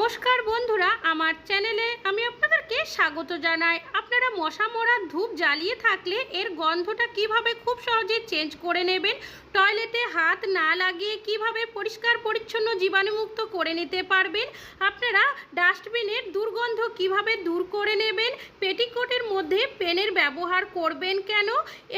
নমস্কার বন্ধুরা, আমার চ্যানেলে আমি আপনাদেরকে স্বাগত জানাই। আপনারা মশা মরার ধূপ জ্বালিয়ে থাকলে এর গন্ধটা কীভাবে খুব সহজে চেঞ্জ করে নেবেন? টয়লেটে হাত না লাগিয়ে কীভাবে পরিষ্কার পরিচ্ছন্ন জীবাণুমুক্ত করে নিতে পারবেন? আপনারা ডাস্টবিনের দুর্গন্ধ কীভাবে দূর করে নেবেন? পেটিকোটের মধ্যে পেনের ব্যবহার করবেন কেন?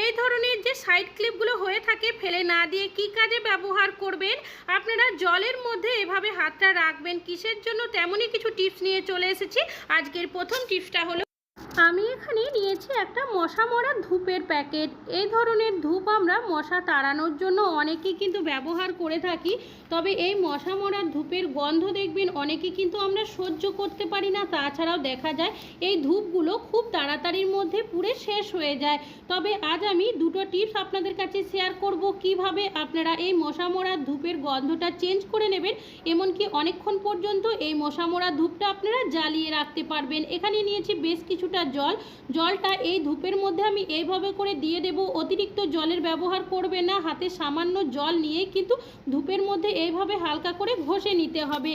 এই ধরনের যে সাইড ক্লিপগুলো হয়ে থাকে, ফেলে না দিয়ে কি কাজে ব্যবহার করবেন? আপনারা জলের মধ্যে এভাবে হাতটা রাখবেন, কিসের জন্য তেমনই কিছু টিপস নিয়ে চলে এসেছি। আজকের প্রথম টিপসটা হলো আমি এখানে নিয়েছি একটা মশা মরা ধূপের প্যাকেট। এই ধরনের ধূপ আমরা মশা তাড়ানোর জন্য অনেকেই কিন্তু ব্যবহার করে থাকি। তবে এই মশা মরার ধূপের গন্ধ দেখবেন অনেকে কিন্তু আমরা সহ্য করতে পারি না। তাছাড়াও দেখা যায়, এই ধূপগুলো খুব তাড়াতাড়ির মধ্যে পুড়ে শেষ হয়ে যায়। তবে আজ আমি দুটো টিপস আপনাদের কাছে শেয়ার করব, কীভাবে আপনারা এই মশা মরার ধূপের গন্ধটা চেঞ্জ করে নেবেন, এমনকি অনেকক্ষণ পর্যন্ত এই মশা মরা ধূপটা আপনারা জ্বালিয়ে রাখতে পারবেন। এখানে নিয়েছি বেশ কিছুটা জল? জলটা এই ধূপের মধ্যে আমি এইভাবে করে দিয়ে দেব। অতিরিক্ত জলের ব্যবহার করবে না। হাতে সামান্য জল নিয়ে কিন্তু ধূপের মধ্যে এইভাবে হালকা করে ঘষে নিতে হবে।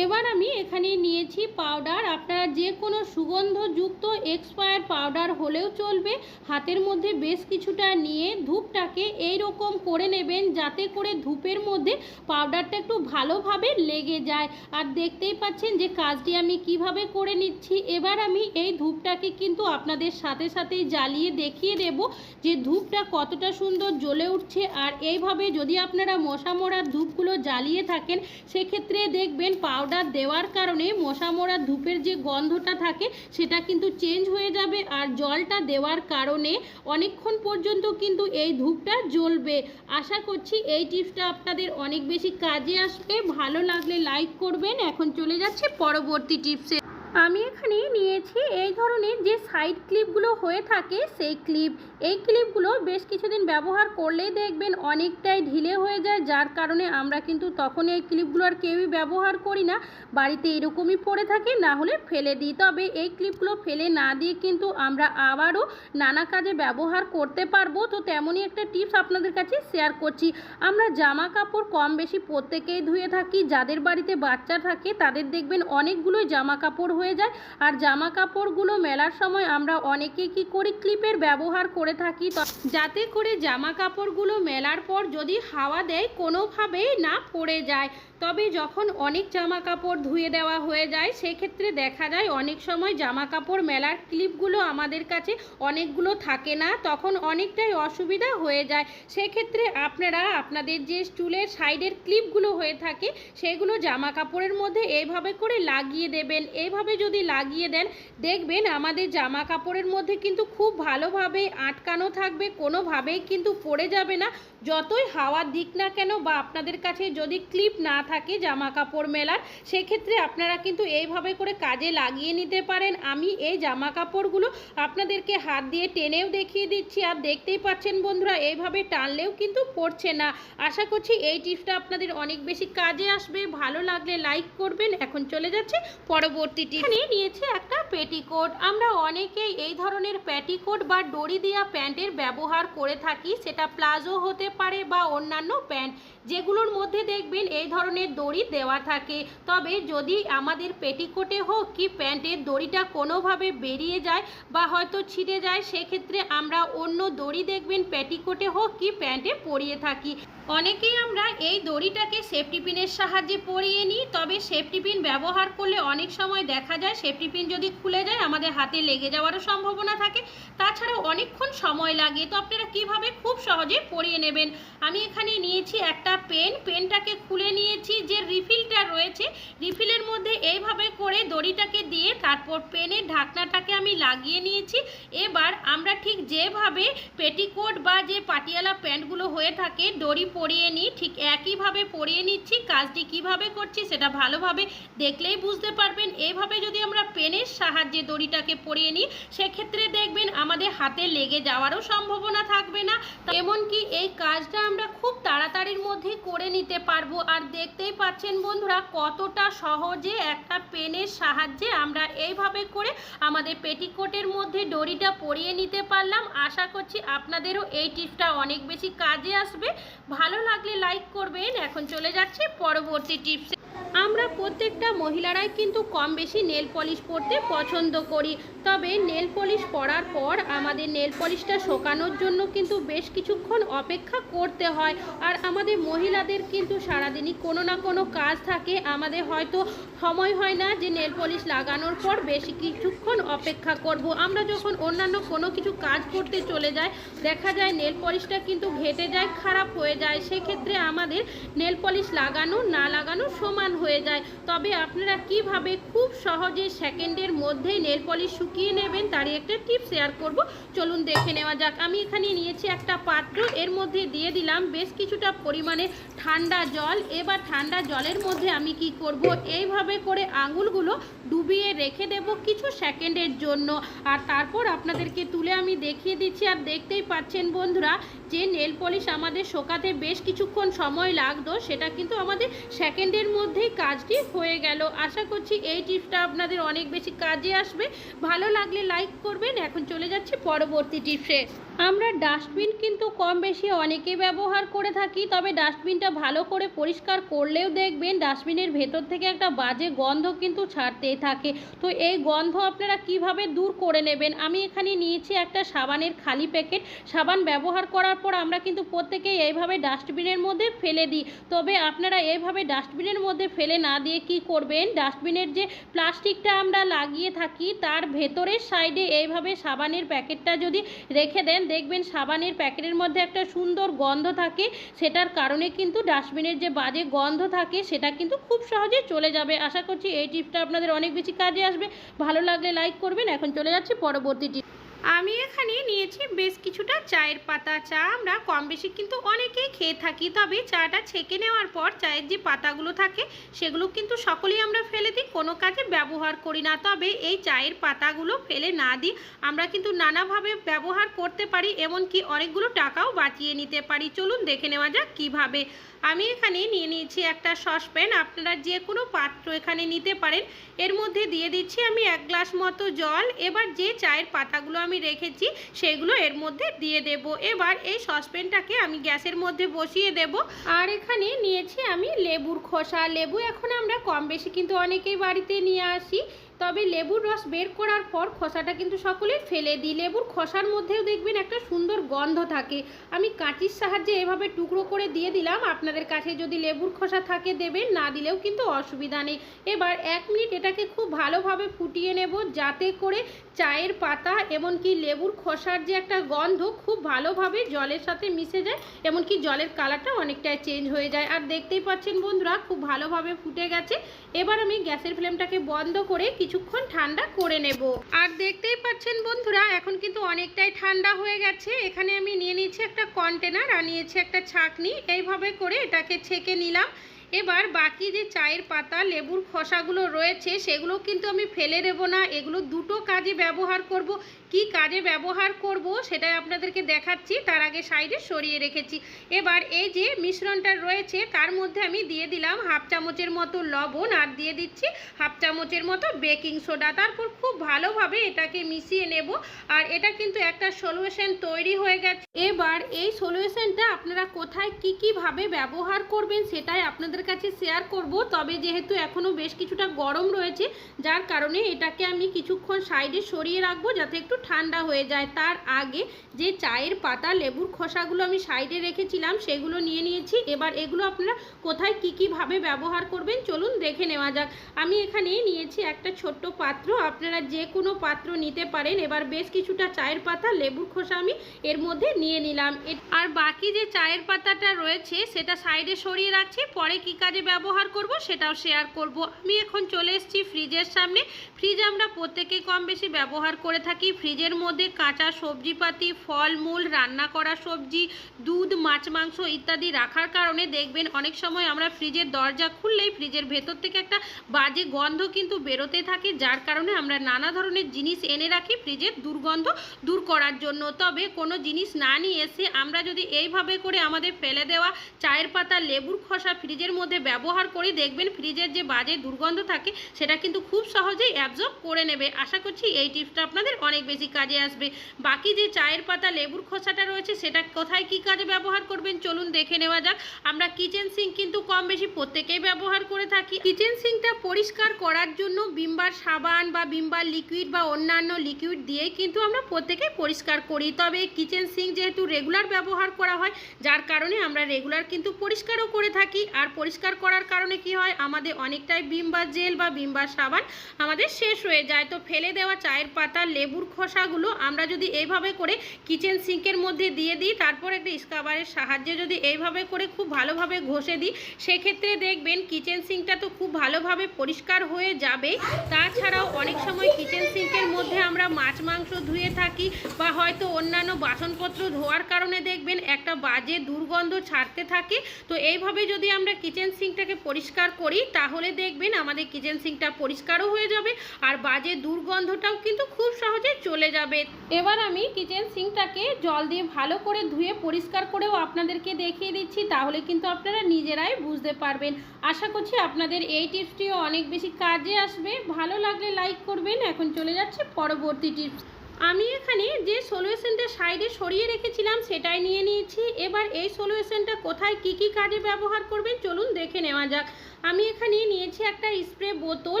এবার আমি এখানে নিয়েছি পাউডার। আপনারা যে কোনো সুগন্ধযুক্ত এক্সপায়ার পাউডার হলেও চলবে। হাতের মধ্যে বেশ কিছুটা নিয়ে ধূপটাকে এই রকম করে নেবেন যাতে করে ধূপের মধ্যে পাউডারটা একটু ভালোভাবে লেগে যায়। আর দেখতেই পাচ্ছেন যে কাজটি আমি কীভাবে করে নিচ্ছি। এবার আমি এই ধূপটাকে কিন্তু আপনাদের সাথে সাথেই জ্বালিয়ে দেখিয়ে দেব যে ধূপটা কতটা সুন্দর জ্বলে উঠছে। আর এইভাবে যদি আপনারা মশা মরার ধূপগুলো জ্বালিয়ে থাকেন, সেক্ষেত্রে দেখবেন পাউডার দেওয়ার কারণে মশা মরার ধূপের যে গন্ধটা থাকে, সেটা কিন্তু চেঞ্জ হয়ে যাবে। আর জলটা দেওয়ার কারণে অনেকক্ষণ পর্যন্ত কিন্তু এই ধূপটা জ্বলবে। আশা করছি এই টিপসটা আপনাদের অনেক বেশি কাজে আসবে। ভালো লাগলে লাইক করবেন। এখন চলে যাচ্ছে পরবর্তী টিপসে। আমি এখানে নিয়েছি এই ধরনের যে সাইড ক্লিপগুলো হয়ে থাকে, সেই ক্লিপ এই ক্লিপগুলো বেশ কিছুদিন ব্যবহার করলেই দেখবেন অনেকটাই ঢিলে হয়ে যায়। যার কারণে আমরা কিন্তু তখন এই ক্লিপগুলো আর কেউই ব্যবহার করি না। বাড়িতে এরকমই পড়ে থাকে, না হলে ফেলে দিই। তবে এই ক্লিপগুলো ফেলে না দিয়ে কিন্তু আমরা আবারও নানা কাজে ব্যবহার করতে পারব। তো তেমনই একটা টিপস আপনাদের কাছে শেয়ার করছি। আমরা জামা কাপড় কম বেশি প্রত্যেকেই ধুয়ে থাকি। যাদের বাড়িতে বাচ্চা থাকে, তাদের দেখবেন অনেকগুলোই জামা কাপড় হয়ে যায়। আর জামা কাপড়গুলো মেলার সময় আমরা অনেকে কি করি, ক্লিপের ব্যবহার করে থাকি। যাতে করে জামা কাপড়গুলো মেলার পর যদি হাওয়া দেয়, কোনোভাবেই না পড়ে যায়। তবে যখন অনেক জামা কাপড় ধুয়ে দেওয়া হয়ে যায়, সেক্ষেত্রে দেখা যায় অনেক সময় জামা কাপড় মেলার ক্লিপগুলো আমাদের কাছে অনেকগুলো থাকে না, তখন অনেকটাই অসুবিধা হয়ে যায়। সেক্ষেত্রে আপনারা আপনাদের যে স্টুলের সাইডের ক্লিপগুলো হয়ে থাকে, সেগুলো জামা কাপড়ের মধ্যে এইভাবে করে লাগিয়ে দেবেন। এইভাবে যদি লাগিয়ে দেন, দেখবেন আমাদের জামা কাপড়ের মধ্যে কিন্তু খুব ভালোভাবে আটকানো থাকবে, কোনোভাবেই কিন্তু পড়ে যাবে না। যতই হাওয়ার দিক না কেন বা আপনাদের কাছে যদি ক্লিপ না থাকে জামা কাপড় মেলার, সেক্ষেত্রে আপনারা কিন্তু এইভাবে করে কাজে লাগিয়ে নিতে পারেন। আমি এই জামা কাপড়গুলো আপনাদেরকে হাত দিয়ে টেনেও দেখিয়ে দিচ্ছি। আর দেখতেই পাচ্ছেন বন্ধুরা, এইভাবে টানলেও কিন্তু পড়ছে না। আশা করছি এই টিপসটা আপনাদের অনেক বেশি কাজে আসবে। ভালো লাগলে লাইক করবেন। এখন চলে যাচ্ছে পরবর্তী টিপস। নিয়েছে একটা পেটিকোট। আমরা অনেকেই এই ধরনের পেটিকোট বা দড়ি দেওয়া প্যান্টের ব্যবহার করে থাকি। সেটা প্লাজো হতে পারে বা অন্যান্য প্যান্ট, যেগুলোর মধ্যে দেখবেন এই ধরনের দড়ি দেওয়া থাকে। তবে যদি আমাদের পেটিকোটে হোক কি প্যান্টের দড়িটা কোনোভাবে বেরিয়ে যায় বা হয়তো ছিঁড়ে যায়, সেক্ষেত্রে আমরা অন্য দড়ি দেখবেন পেটিকোটে হোক কি প্যান্টে পরিয়ে থাকি। অনেকেই আমরা এই দড়িটাকে সেফটি পিনের সাহায্যে পরিয়ে নিই, তবে সেফটি পিন ব্যবহার করলে অনেক সময় দেখা যায় সেফটি পিন যদি খুলে যায়, আমাদের হাতে লেগে যাওয়ারও সম্ভাবনা থাকে। তাছাড়াও অনেকক্ষণ সময় লাগে। তো আপনারা কীভাবে খুব সহজে পরিয়ে নেবেন? আমি এখানে নিয়েছি একটা পেন। পেনটাকে খুলে নিয়েছি। যে রিফিলটা রয়েছে, রিফিলের মধ্যে এইভাবে করে দড়িটাকে দিয়ে তারপর পেনের ঢাকনাটাকে আমি লাগিয়ে নিয়েছি। এবার আমরা ঠিক যেভাবে পেটিকোট বা যে পাটিয়ালা প্যান্টগুলো হয়ে থাকে, দড়ি পরিয়ে নিই ঠিক একইভাবে পরিয়ে নিচ্ছি, কাজটি কীভাবে করছি সেটা ভালোভাবে দেখলেই বুঝতে পারবেন। এইভাবে যদি আমরা পেনের সাহায্যে দড়িটাকে পরিয়ে নিই সেক্ষেত্রে দেখবেন আমাদের হাতে লেগে যাওয়ারও সম্ভাবনা থাকবে না। এমনকি এই কাজটা আমরা খুব তাড়াতাড়ির মধ্যে করে নিতে পারব। আর দেখতেই পাচ্ছেন বন্ধুরা, কতটা সহজে একটা পেনের সাহায্যে আমরা এইভাবে করে আমাদের পেটিকোটের মধ্যে দড়িটা পরিয়ে নিতে পারলাম। আশা করছি আপনাদেরও এই টিপসটা অনেক বেশি কাজে আসবে। ভালো লাগলে লাইক করবেন। এখন চলে যাচ্ছে পরবর্তী টিপসে আমরা প্রত্যেকটা মহিলারাই কিন্তু কম বেশি নেল পলিশ পরতে পছন্দ করি। তবে নেল পলিশ পরার পর আমাদের নেল পলিশটা শোকানোর জন্য কিন্তু বেশ কিছুক্ষণ অপেক্ষা করতে হয়। আর আমাদের মহিলাদের কিন্তু সারাদিনই কোনো না কোনো কাজ থাকে। আমাদের হয়তো সময় হয় না যে নেল পলিশ লাগানোর পর বেশি কিছুক্ষণ অপেক্ষা করব। আমরা যখন অন্যান্য কোনো কিছু কাজ করতে চলে যাই, দেখা যায় নেল পলিশটা কিন্তু ঘেটে যায়, খারাপ হয়ে যায়। সেক্ষেত্রে আমাদের নেল পলিশ লাগানো, না লাগানো সমান হয়ে যায়। তবে আপনারা কীভাবে খুব সহজে সেকেন্ডের মধ্যেই নেল পলিশ শুকিয়ে নেবেন তারই একটা টিপ শেয়ার করব। চলুন দেখে নেওয়া যাক। আমি এখানে নিয়েছি একটা পাত্র। এর মধ্যে দিয়ে দিলাম বেশ কিছুটা পরিমাণে ঠান্ডা জল। এবার ঠান্ডা জলের মধ্যে আমি কি করব? এইভাবে করে আঙুলগুলো ডুবিয়ে রেখে দেব কিছু সেকেন্ডের জন্য। আর তারপর আপনাদেরকে তুলে আমি দেখিয়ে দিচ্ছি। আর দেখতেই পাচ্ছেন বন্ধুরা যে নেল পলিশ আমাদের শোকাতে বেশ কিছুক্ষণ সময় লাগতো, সেটা কিন্তু আমাদের সেকেন্ডের মধ্যেই কাজটি হয়ে গেল। আশা করছি এই টিপসটা আপনাদের অনেক বেশি কাজে আসবে। ভালো লাগলে লাইক করবেন। এখন চলে যাচ্ছি পরবর্তী টিপসে। আমরা ডাস্টবিন কিন্তু কম বেশি অনেকে ব্যবহার করে থাকি, তবে ডাস্টবিনটা ভালো করে পরিষ্কার করলেও দেখবেন ডাস্টবিনের ভেতর থেকে একটা বাজে গন্ধ কিন্তু ছাড়তেই থাকে। তো এই গন্ধ আপনারা কীভাবে দূর করে নেবেন? আমি এখানে নিয়েছি একটা সাবানের খালি প্যাকেট। সাবান ব্যবহার করার পর আমরা কিন্তু প্রত্যেকেই এইভাবে ডাস্টবিনের মধ্যে ফেলে দিই। তবে আপনারা এইভাবে ডাস্টবিনের মধ্যে ফেলে না দিয়ে কি করবেন? ডাস্টবিনের যে প্লাস্টিকটা আমরা লাগিয়ে থাকি, তার ভেতরের সাইডে এইভাবে সাবানের প্যাকেটটা যদি রেখে দেন দেখবেন সাবানের প্যাকেটের মধ্যে একটা সুন্দর গন্ধ থাকে, সেটার কারণে কিন্তু ডাস্টবিনের যে বাজে গন্ধ থাকে, সেটা কিন্তু খুব সহজে চলে যাবে। আশা করছি এই টিপসটা আপনাদের অনেক বেশি কাজে আসবে। ভালো লাগলে লাইক করবেন। এখন চলে যাচ্ছি পরবর্তী টিপ আমি এখানে নিয়েছি বেশ কিছুটা চায়ের পাতা। চা আমরা কম বেশি কিন্তু অনেকেই খেয়ে থাকি, তবে চাটা ছেঁকে নেওয়ার পর চায়ের যে পাতাগুলো থাকে, সেগুলো কিন্তু সকলেই আমরা ফেলে দিই, কোনো কাজে ব্যবহার করি না। তবে এই চায়ের পাতাগুলো ফেলে না দিই, আমরা কিন্তু নানাভাবে ব্যবহার করতে পারি, এমনকি অনেকগুলো টাকাও বাঁচিয়ে নিতে পারি। চলুন দেখে নেওয়া যাক কীভাবে। আমি এখানে নিয়ে নিয়েছি একটা সসপ্যান, আপনারা যে কোনো পাত্র এখানে নিতে পারেন। এর মধ্যে দিয়ে দিচ্ছি আমি এক গ্লাস মতো জল। এবার যে চায়ের পাতাগুলো আমি রেখেছি, সেগুলো এর মধ্যে দিয়ে দেব। এবার এই সসপ্যানটাকে আমি গ্যাসের মধ্যে বসিয়ে দেব। আর এখানে নিয়েছি আমি লেবুর খোসা। লেবু এখন আমরা কম বেশি কিন্তু অনেকেই বাড়িতে নিয়ে আসি। তবে লেবুর রস বের করার পর খোসাটা কিন্তু সকলেই ফেলে দিই। লেবুর খোসার মধ্যেও দেখবেন একটা সুন্দর গন্ধ থাকে। আমি কাঁচির সাহায্যে এভাবে টুকরো করে দিয়ে দিলাম। আপনাদের কাছে যদি লেবুর খোসা থাকে দেবেন, না দিলেও কিন্তু অসুবিধা নেই। এবার এক মিনিট এটাকে খুব ভালোভাবে ফুটিয়ে নেব যাতে করে চায়ের পাতা এমনকি লেবুর খোসার যে একটা গন্ধ খুব ভালোভাবে জলের সাথে মিশে যায়, এমনকি জলের কালারটা অনেকটাই চেঞ্জ হয়ে যায়। আর দেখতেই পাচ্ছেন বন্ধুরা, খুব ভালোভাবে ফুটে গেছে। এবার আমি গ্যাসের ফ্লেমটাকে বন্ধ করে কিছুক্ষণ ঠান্ডা করে নেব। আর দেখতেই পাচ্ছেন বন্ধুরা, এখন কিন্তু অনেকটাই ঠান্ডা হয়ে গেছে। এখানে আমি নিয়ে নিয়েছি একটা কন্টেনার আর নিয়েছি একটা ছাঁকনি। এইভাবে করে এটাকে ছেঁকে নিলাম। এবার বাকি যে চায়ের পাতা, লেবুর খোসাগুলো রয়েছে সেগুলো কিন্তু আমি ফেলে দেবো না। এগুলো দুটো কাজে ব্যবহার করব। কি কাজে ব্যবহার করব সেটাই আপনাদেরকে দেখাচ্ছি। তার আগে সাইডে সরিয়ে রেখেছি। এবার এই যে মিশ্রণটা রয়েছে, তার মধ্যে আমি দিয়ে দিলাম হাফ চামচের মতো লবণ আর দিয়ে দিচ্ছি হাফ চামচের মতো বেকিং সোডা। তারপর খুব ভালোভাবে এটাকে মিশিয়ে নেব। আর এটা কিন্তু একটা সলিউশন তৈরি হয়ে গেছে। এবার এই সলিউশনটা আপনারা কোথায় কি কীভাবে ব্যবহার করবেন সেটাই আপনাদের কাছে শেয়ার করব। তবে যেহেতু এখনও বেশ কিছুটা গরম রয়েছে, যার কারণে এটাকে আমি কিছুক্ষণ সাইডে সরিয়ে রাখব যাতে একটু ঠান্ডা হয়ে যায়। তার আগে যে চায়ের পাতা, লেবুর খোসাগুলো আমি সাইডে রেখেছিলাম, সেগুলো নিয়ে নিয়েছি। এবার এগুলো আপনারা কোথায় কী কীভাবে ব্যবহার করবেন, চলুন দেখে নেওয়া যাক। আমি এখানে নিয়েছি একটা ছোট্ট পাত্র। আপনারা যে কোনো পাত্র নিতে পারেন। এবার বেশ কিছুটা চায়ের পাতা, লেবুর খোসা আমি এর মধ্যে নিয়ে নিলাম। আর বাকি যে চায়ের পাতাটা রয়েছে, সেটা সাইডে সরিয়ে রাখছি। পরে কি কাজে ব্যবহার করব, সেটাও শেয়ার করব। আমি এখন চলে এসেছি ফ্রিজের সামনে। ফ্রিজ আমরা প্রত্যেকেই কম বেশি ব্যবহার করে থাকি। ফ্রিজের মধ্যে কাঁচা সবজিপাতি, ফলমূল, রান্না করা সবজি, দুধ, মাছ, মাংস ইত্যাদি রাখার কারণে দেখবেন অনেক সময় আমরা ফ্রিজের দরজা খুললেই ফ্রিজের ভেতর থেকে একটা বাজে গন্ধ কিন্তু বেরোতে থাকে, যার কারণে আমরা নানা ধরনের জিনিস এনে রাখি ফ্রিজের দুর্গন্ধ দূর করার জন্য। তবে কোনো জিনিস না নিয়ে এসে আমরা যদি এইভাবে করে আমাদের ফেলে দেওয়া চায়ের পাতা, লেবুর খোসা ফ্রিজের মধ্যে ব্যবহার করি, দেখবেন ফ্রিজের যে বাজে দুর্গন্ধ থাকে, সেটা কিন্তু খুব সহজেই অ্যাবজর্ব করে নেবে। আশা করছি এই টিপসটা আপনাদের অনেক বেশি কাজে আসবে। বাকি যে চায়ের পাতা, লেবুর খোসাটা রয়েছে, সেটা কোথায় কি কাজে ব্যবহার করবেন? চলুন দেখে নেওয়া যাক। আমরা কিচেন সিঙ্ক কিন্তু কম বেশি প্রত্যেকেই ব্যবহার করে থাকি। কিচেন সিঙ্কটা পরিষ্কার করার জন্য বিমবার সাবান বা বিমবার লিকুইড বা অন্যান্য লিকুইড দিয়েই কিন্তু আমরা প্রত্যেকেই পরিষ্কার করি। তবে কিচেন সিঙ্ক যেহেতু রেগুলার ব্যবহার করা হয়, যার কারণে আমরা রেগুলার কিন্তু পরিষ্কারও করে থাকি। আর পরিষ্কার করার কারণে কি হয়, আমাদের অনেকটাই বিমবার জেল বা বিমবার সাবান আমাদের শেষ হয়ে যায়। তো ফেলে দেওয়া চায়ের পাতা, লেবুর খোসাগুলো আমরা যদি এইভাবে করে কিচেন সিঙ্কের মধ্যে দিয়ে দিই, তারপর একটা স্কাবারের সাহায্যে যদি এইভাবে করে খুব ভালোভাবে ঘষে দিই, সেক্ষেত্রে দেখবেন কিচেন সিঙ্কটা তো খুব ভালোভাবে পরিষ্কার হয়ে যাবে। তাছাড়াও অনেক সময় কিচেন সিঙ্কের মধ্যে আমরা মাছ মাংস ধুয়ে থাকি বা হয়তো অন্যান্য বাসনপত্র ধোয়ার কারণে দেখবেন একটা বাজে দুর্গন্ধ ছাড়তে থাকে। তো এইভাবে যদি আমরা কিচেন সিঙ্কটাকে পরিষ্কার করি, তাহলে দেখবেন আমাদের কিচেন সিঙ্কটা পরিষ্কারও হয়ে যাবে আর বাজে দুর্গন্ধটাও কিন্তু খুব সহজে চলে যাবে। এবার আমি কিচেন সিঙ্কটাকে জল দিয়ে ভালো করে ধুয়ে পরিষ্কার করেও আপনাদেরকে দেখিয়ে দিচ্ছি, তাহলে কিন্তু আপনারা নিজেরাই বুঝতে পারবেন। আশা করছি আপনাদের এই টিপসটিও অনেক বেশি কাজে আসবে। ভালো লাগলে লাইক করবেন। এখন চলে যাচ্ছে পরবর্তী টিপস। আমি এখানে যে সলিউশনটা সাইডে সরিয়ে রেখেছিলাম, সেটাই নিয়ে নিয়েছি। এবার এই সলিউশনটা কোথায় কি কি কাজে ব্যবহার করবেন, চলুন দেখে নেওয়া যাক। আমি এখানে নিয়েছি একটা স্প্রে বোতল।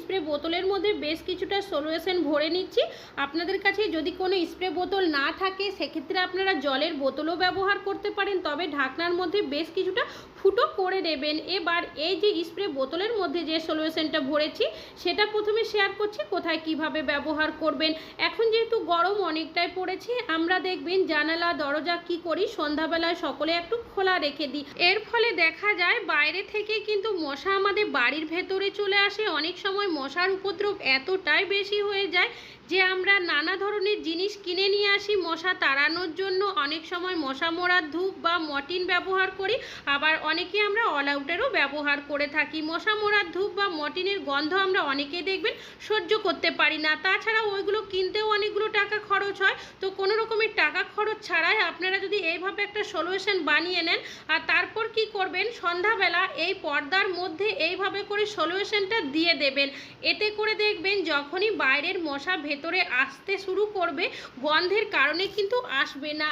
স্প্রে বোতলের মধ্যে বেশ কিছুটা সলিউশন ভরে নিচ্ছি। আপনাদের কাছে যদি কোনো স্প্রে বোতল না থাকে, সেক্ষেত্রে আপনারা জলের বোতলও ব্যবহার করতে পারেন, তবে ঢাকনার মধ্যে বেশ কিছুটা ফুটো করে নেবেন। এবার এই যে স্প্রে বোতলের মধ্যে যে সলিউশনটা ভরেছি, সেটা প্রথমে শেয়ার করছি, কোথায় কীভাবে ব্যবহার করবেন। এখন যেহেতু গরম অনেকটাই পড়েছে, আমরা দেখবেন জানালা, দরজা কি করি, সন্ধ্যাবেলায় সকলে একটু খোলা রেখে দিই। এর ফলে দেখা যায় বাইরে থেকে কিন্তু মশা আমাদের বাড়ির ভেতরে চলে আসে, অনেক সময় মশার উপদ্রব এতটাই বেশি হয়ে যায় যে আমরা নানা ধরনের জিনিস কিনে নিয়ে আসি, মশা তাড়ানোর জন্য। অনেক সময় মশা মরার ধূপ বা মটিন ব্যবহার করি, আবার অনেকে আমরা অল আউটেরও ব্যবহার করে থাকি। মশা মরার ধূপ বা মটিনের গন্ধ আমরা অনেকেই দেখবেন সহ্য করতে পারি না। তাছাড়া ওইগুলো কিনতেও অনেকগুলো টাকা খরচ হয়। তো কোনো রকমের টাকা খরচ ছাড়াই আপনারা যদি এইভাবে একটা সলিউশন বানিয়ে নেন, আর তারপর কি করবেন? সন্ধ্যাবেলা এই পর্দার মধ্যে এইভাবে করে সলিউশনটা দিয়ে দেবেন। এতে করে দেখবেন যখনই বাইরের মশা ভেতরে আসতে শুরু করবে গন্ধের কারণে কিন্তু আসবে না।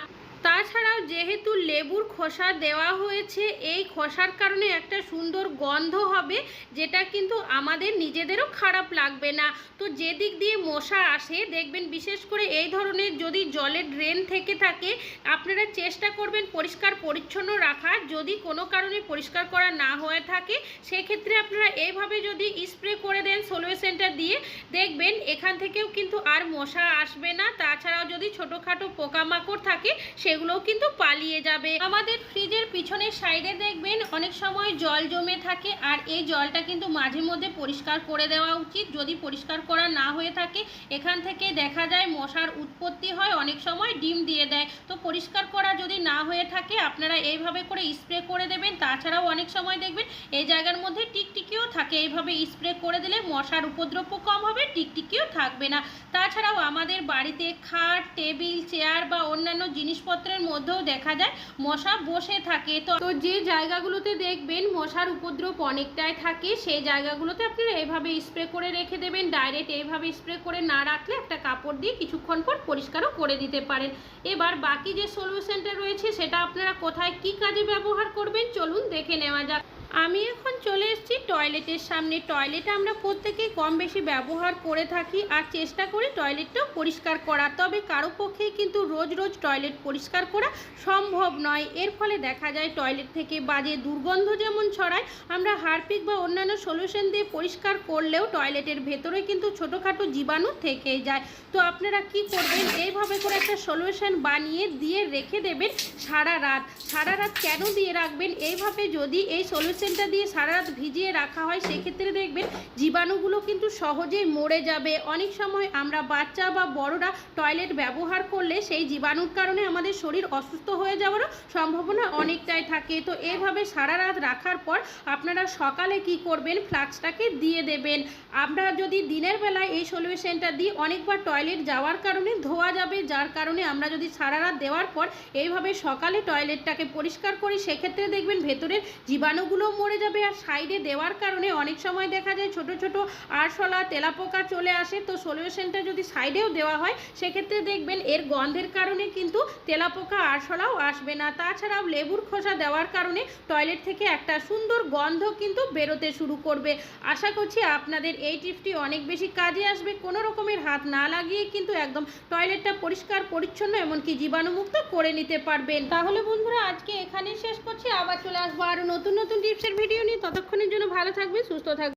তাছাড়াও যেহেতু লেবুর খোসা দেওয়া হয়েছে, এই খোসার কারণে একটা সুন্দর গন্ধ হবে, যেটা কিন্তু আমাদের নিজেদেরও খারাপ লাগবে না। তো যে দিক দিয়ে মশা আসে, দেখবেন বিশেষ করে এই ধরনের যদি জলের ড্রেন থেকে থাকে, আপনারা চেষ্টা করবেন পরিষ্কার পরিচ্ছন্ন রাখার। যদি কোনো কারণে পরিষ্কার করা না হয়ে থাকে, সেক্ষেত্রে আপনারা এইভাবে যদি স্প্রে করে দেন সলিউশনটা দিয়ে, দেখবেন এখান থেকেও কিন্তু আর মশা আসবে না। তাছাড়াও যদি ছোটোখাটো পোকামাকড় থাকে সেগুলোও কিন্তু পালিয়ে যাবে। আমাদের ফ্রিজের পিছনের সাইডে দেখবেন অনেক সময় জল জমে থাকে আর এই জলটা কিন্তু মাঝে মধ্যে পরিষ্কার করে দেওয়া উচিত। যদি পরিষ্কার করা না হয়ে থাকে, এখান থেকে দেখা যায় মশার উৎপত্তি হয়, অনেক সময় ডিম দিয়ে দেয়। তো পরিষ্কার করা যদি না হয়ে থাকে, আপনারা এইভাবে করে স্প্রে করে দেবেন। তাছাড়াও অনেক সময় দেখবেন এই জায়গার মধ্যে টিকটিকিও থাকে। এইভাবে স্প্রে করে দিলে মশার উপদ্রব কম হবে, টিকটিকিও থাকবে না। তাছাড়াও আমাদের বাড়িতে খাট, টেবিল, চেয়ার বা অন্যান্য জিনিসপত্রের মধ্যেও দেখা যায় মশা বসে থাকে। তো তো যে জায়গাগুলোতে দেখবেন মশার উপদ্রব অনেকটাই থাকে, সেই জায়গাগুলোতে আপনারা এভাবে স্প্রে করে রেখে দেবেন। ডাইরেক্ট এইভাবে স্প্রে করে না রাখলে একটা কাপড় দিয়ে কিছুক্ষণ পর পরিষ্কারও করে দিতে পারেন। এবার বাকি যে সলিউশনটা রয়েছে, সেটা আপনারা কোথায় কি কাজে ব্যবহার করবেন, চলুন দেখে নেওয়া যাক। আমি এখন চলে এসেছি টয়লেটের সামনে। টয়লেট আমরা প্রত্যেকেই কম বেশি ব্যবহার করে থাকি আর চেষ্টা করি টয়লেটটাও পরিষ্কার করা। তবে কারও পক্ষে কিন্তু রোজ রোজ টয়লেট পরিষ্কার করা সম্ভব নয়। এর ফলে দেখা যায় টয়লেট থেকে বাজে দুর্গন্ধ যেমন ছড়ায়, আমরা হারপিক বা অন্যান্য সলিউশন দিয়ে পরিষ্কার করলেও টয়লেটের ভেতরে কিন্তু ছোটোখাটো জীবাণু থেকে যায়। তো আপনারা কি করবেন? এইভাবে করে একটা সলিউশন বানিয়ে দিয়ে রেখে দেবেন সারা রাত। সারা রাত কেন দিয়ে রাখবেন? এইভাবে যদি এই সলিউশনটা দিয়ে সারা রাত ভিজিয়ে রাখা হয়, সেক্ষেত্রে দেখবেন জীবাণুগুলো কিন্তু সহজেই মরে যাবে। অনেক সময় আমরা বাচ্চা বা বড়রা টয়লেট ব্যবহার করলে সেই জীবাণুর কারণে আমাদের শরীর অসুস্থ হয়ে যাওয়ারও সম্ভাবনা অনেকটাই থাকে। তো এইভাবে সারা রাত রাখার পর আপনারা সকালে কি করবেন? ফ্লাক্সটাকে দিয়ে দেবেন। আমরা যদি দিনের বেলায় এই সলিউশনটা দিই, অনেকবার টয়লেট যাওয়ার কারণে ধোয়া যাবে, যার কারণে আমরা যদি সারা রাত দেওয়ার পর এইভাবে সকালে টয়লেটটাকে পরিষ্কার করি, সেক্ষেত্রে দেখবেন ভেতরের জীবাণুগুলো মরে যাবে আর সাইডে দেওয়ার কারণে অনেক সময় দেখা যায় ছোট ছোট আরশোলা, তেলাপোকা চলে আসে। তো সলিউশনটা যদি সাইডেও দেওয়া হয়, সেক্ষেত্রে দেখবেন এর গন্ধের কারণে কিন্তু তেলাপোকা, আরশোলাও আসবে না। তাছাড়াও লেবুর খোসা দেওয়ার কারণে টয়লেট থেকে একটা সুন্দর গন্ধ কিন্তু বেরোতে শুরু করবে। আশা করছি আপনাদের এই টিপটি অনেক বেশি কাজে আসবে। কোনো রকমের হাত না লাগিয়ে কিন্তু একদম টয়লেটটা পরিষ্কার, পরিচ্ছন্ন, এমনকি জীবাণুমুক্ত করে নিতে পারবেন। তাহলে বন্ধুরা, আজকে এখানেই শেষ করছি। আবার চলে আসব আরও নতুন নতুন টিপসের ভিডিও নিয়ে ততক্ষণের জন্য ভালো থাকবে সুস্থ থাকবেন।